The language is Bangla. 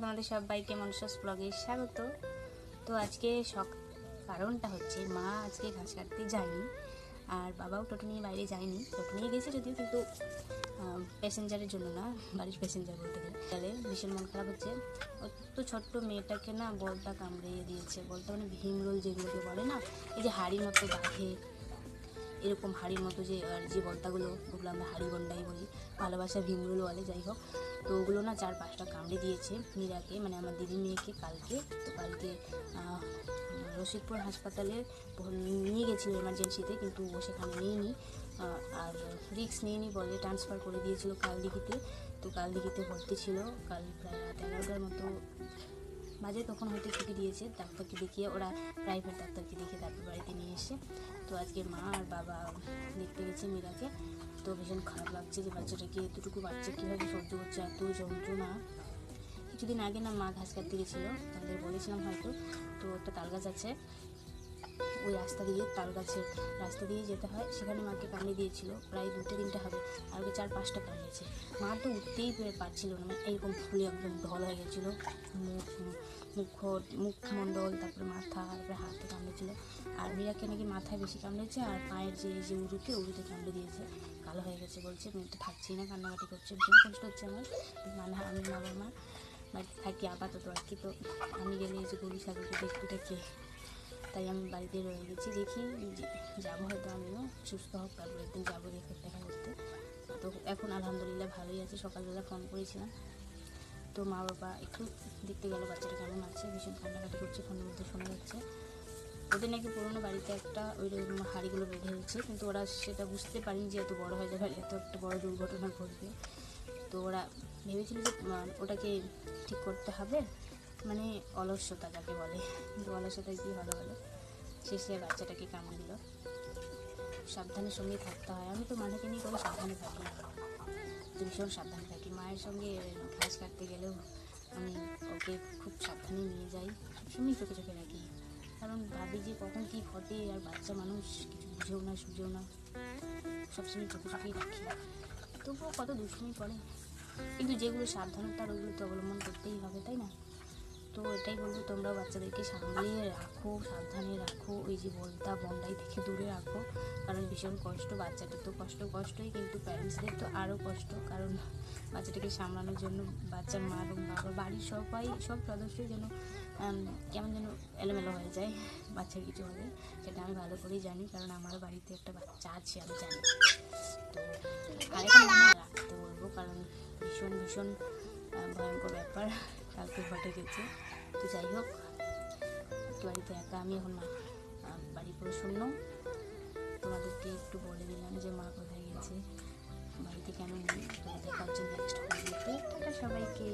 তোমাদের সবাইকে মনসাস ব্লগে স্বাগত। তো আজকে সক, কারণটা হচ্ছে মা আজকে ঘাস কাটতে যায়নি, আর বাবাও টোটো নিয়ে বাইরে যায়নি। টোটো নিয়ে গেছে যদিও, কিন্তু প্যাসেঞ্জারের জন্য না, বাড়ির প্যাসেঞ্জার বলতে গেলে। তাহলে ভীষণ মন খারাপ হচ্ছে। তো ছোট্ট মেয়েটাকে না বলটা কামড়িয়ে দিয়েছে, বলটা মানে ভীমরোল যেগুলোকে বলে না, এই যে হাড়ির মতো বাঁধে এরকম হাড়ির মতো যে যে বলতাগুলো ওগুলো আমরা হাড়ি বন্ডাই বলি। ভালোবাসা ভীমরুল বলে যাই হোক। তো ওগুলো না চার পাঁচটা কামড়ে দিয়েছে মীরাকে মানে আমার দিদি মেয়েকে কালকে। তো কালকে রশিদপুর হাসপাতালে নিয়ে গেছিল এমার্জেন্সিতে কিন্তু ও সেখানে আহ, আর রিক্স নিয়েনি বলে ট্রান্সফার করে দিয়েছিল কালদিঘিতে। তো কালদিঘিতে ভর্তি ছিল। কাল প্রায় রাত এগারোটার মতো মাঝে তখন হয়তো ছুটি দিয়েছে। ডাক্তারকে দেখিয়ে ওরা প্রাইভেট ডাক্তারকে দেখিয়ে তারপর বাড়িতে নিয়ে এসে তো আজকে মা আর বাবা দেখতে গেছে মীরাকে তো ভীষণ খারাপ লাগছে যে বাচ্চাটাকে এতটুকু বাচ্চা কীভাবে সহ্য করছে, এত যন্ত্রণা। কিছুদিন আগে না মা ঘাস কাটতে গেছিল, তাদের বলেছিলাম হয়তো, তো একটা তাল গাছ আছে। ওই রাস্তা দিয়ে তাল গাছের রাস্তা দিয়ে যেতে হয়। সেখানে মাকে কামড়ে দিয়েছিল। প্রায় দুটো তিনটে হবে। আর চার পাঁচটা কামড়েছে। মা তো উঠতেই পেরে, পারছিল না। মানে এরকম ফুলে একদম ঢল হয়ে গেছিল। মুখ মুখ মুখমণ্ডল তারপরে মাথা, তারপরে হাতে কামড়েছিল। আর মীরাকে নাকি মাথায় বেশি কামড়েছে। আর পায়ের যে যে উরুতে উরুতে কামড়ে দিয়েছে। কালো হয়ে গেছে বলছে। মেয়েটা থাকছি না, কান্নাকাটি করছে। ভীষণ কষ্ট হচ্ছে আমার। মানে আমি বাবা মা, বাড়িতে থাকি, আপাতত আর কি। তো আমি গেলে এই যে গরু, ছাগলকে দেখতে দেখে তাই আমি বাড়িতে রয়ে গেছি। দেখি যাব হয়তো আমিও। সুস্থ হোক, তারপর একদিন যাব দেখে দেখা করতে। তো এখন আলহামদুলিল্লাহ ভালোই আছে। সকালবেলা ফোন করেছিলাম। তো মা বাবা একটু দেখতে গেল, বাচ্চাটা কেমন আছে? ভীষণ কান্নাকাটি করছে, ফোনের মধ্যে শোনা যাচ্ছে। ওদের নাকি পুরোনো বাড়িতে একটা ওই হাড়িগুলো বেঁধে হয়েছে কিন্তু ওরা সেটা বুঝতে পারেনি যে এত বড় হয়ে যাবে এত একটা বড় দুর্ঘটনা ঘটবে। তো ওরা ভেবেছিল যে ওটাকে ঠিক করতে হবে। মানে অলস্যতা যাকে বলে, কিন্তু অলস্যতায় কী হলো বলে? শেষে বাচ্চাটাকে কামড়ে দিল। সাবধানের সঙ্গে থাকতে হয়। আমি তো মাথাকে নিয়ে করে সাবধানে থাকি ভীষণ সাবধানে থাকি। মায়ের সঙ্গে ঘাস কাটতে গেলেও আমি ওকে খুব সাবধানে নিয়ে যাই। সবসময় চোখে চোখে রাখি। কারণ ভাবি যে কখন কী ঘটে, আর বাচ্চা মানুষ কিছু বুঝেও না, সুঝেও না। সবসময় চোখে চোখেই রাখি। তবুও কত দুষ্টুমি করে। কিন্তু যেগুলো সাবধানতার ওগুলো তো অবলম্বন করতেই হবে, তাই না? তো এটাই বলব তোমরাও বাচ্চাদেরকে সামলে রাখো, সাবধানে রাখো। ওই যে বলতা বন্ডাই থেকে দূরে রাখো। কারণ ভীষণ কষ্ট বাচ্চাটার তো কষ্ট, কষ্টই কিন্তু প্যারেন্টসদের তো আরও কষ্ট। কারণ বাচ্চাটাকে সামলানোর জন্য বাচ্চার মা এবং বাবা, বাড়ির সবাই, সব সদস্যই যেন কেমন যেন এলোমেলো হয়ে যায় বাচ্চার কিছু হলে। সেটা আমি ভালো করেই জানি, কারণ আমার বাড়িতে একটা বাচ্চা আছে, আমি জানি। তো আরেকটা রাখতে বলব, কারণ ভীষণ ভীষণ ভয়ঙ্কর ব্যাপার। কালকে ঘটে গেছে। তো যাই হোক বাড়িতে একা আমি এখন মা বাড়ি পুরো শুনলাম তোমাদেরকে একটু বলে দিলাম যে মা কোথায় গেছে, বাড়িতে কেন নেই তো দেখা জন্য নেক্সট ভিডিওতে সবাইকে।